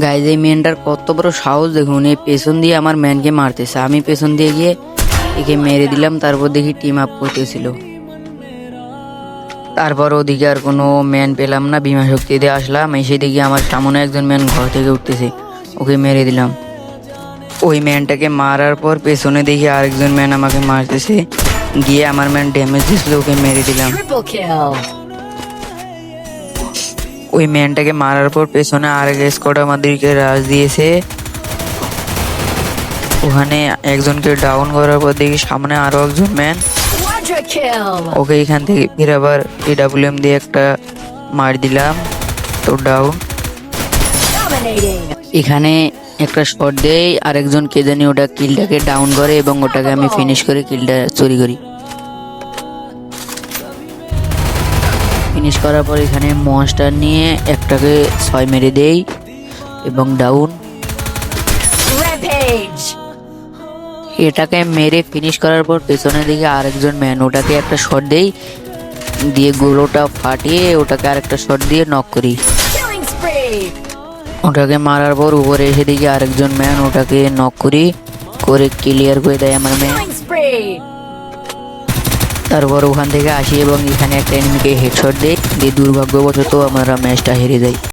Guys, এই মেনটার কত বড় সাহস দেখুন। এই পেছন দিয়ে আমার ম্যানকে মারতেছে। আমি পেছন দিয়ে গিয়ে একে মেরে দিলাম, তারপর দেখি টিম আপ করতেছিল। তারপর ওদিকে আর কোনো ম্যান পেলাম না, বিমা শক্তি দিয়ে আসলাম, এসে দেখি আমার সামনে একজন ম্যান ঘর থেকে উঠতেছে। ওকে মেরে দিলাম। ওই ম্যানটাকে মারার পর পেছনে দেখি আরেকজন ম্যান আমাকে মারতেছে। গিয়ে আমার ম্যান ড্যামেজ দিয়েছিল, ওকে মেরে দিলাম. ওই ম্যানটাকে মারার পর পেছনে আরেক স্কোয়াড আমাদেরকে রাজ দিয়েছে। ওখানে একজনকে ডাউন করার পর দেখি সামনে আরও একজন ম্যান ওকে এখান থেকে ফির আবার এডাব্লিউএম দিয়ে একটা মার দিলাম। তো ডাউন এখানে একটা শট দেই আরেকজন কে জানি ওটা কিলটাকে ডাউন করে এবং ওটাকে আমি ফিনিশ করে কিলটা চুরি করি। ফিনিশ করার পর এখানে মনস্টার নিয়ে একটাকে ছয় মেরে দেই এবং ডাউন এটাকে মেরে ফিনিশ করার পর পেছনে দিকে আরেকজন ম্যান ওটাকে একটা শট দেই দিয়ে গোলোটা ফাটিয়ে ওটাকে আরেকটা শট দিয়ে নক করি। ওটাকে মারার পর উপরে এসে দেখি আরেকজন ম্যান ওটাকে নক করি করে ক্লিয়ার করে দেয় আমার ম্যান. তারপর ওখান থেকে আসি এবং এখানে একটা এনিমিকে হেডশট দেয় দিয়ে দুর্ভাগ্যবশত আমরা ম্যাচটা হেরে যাই।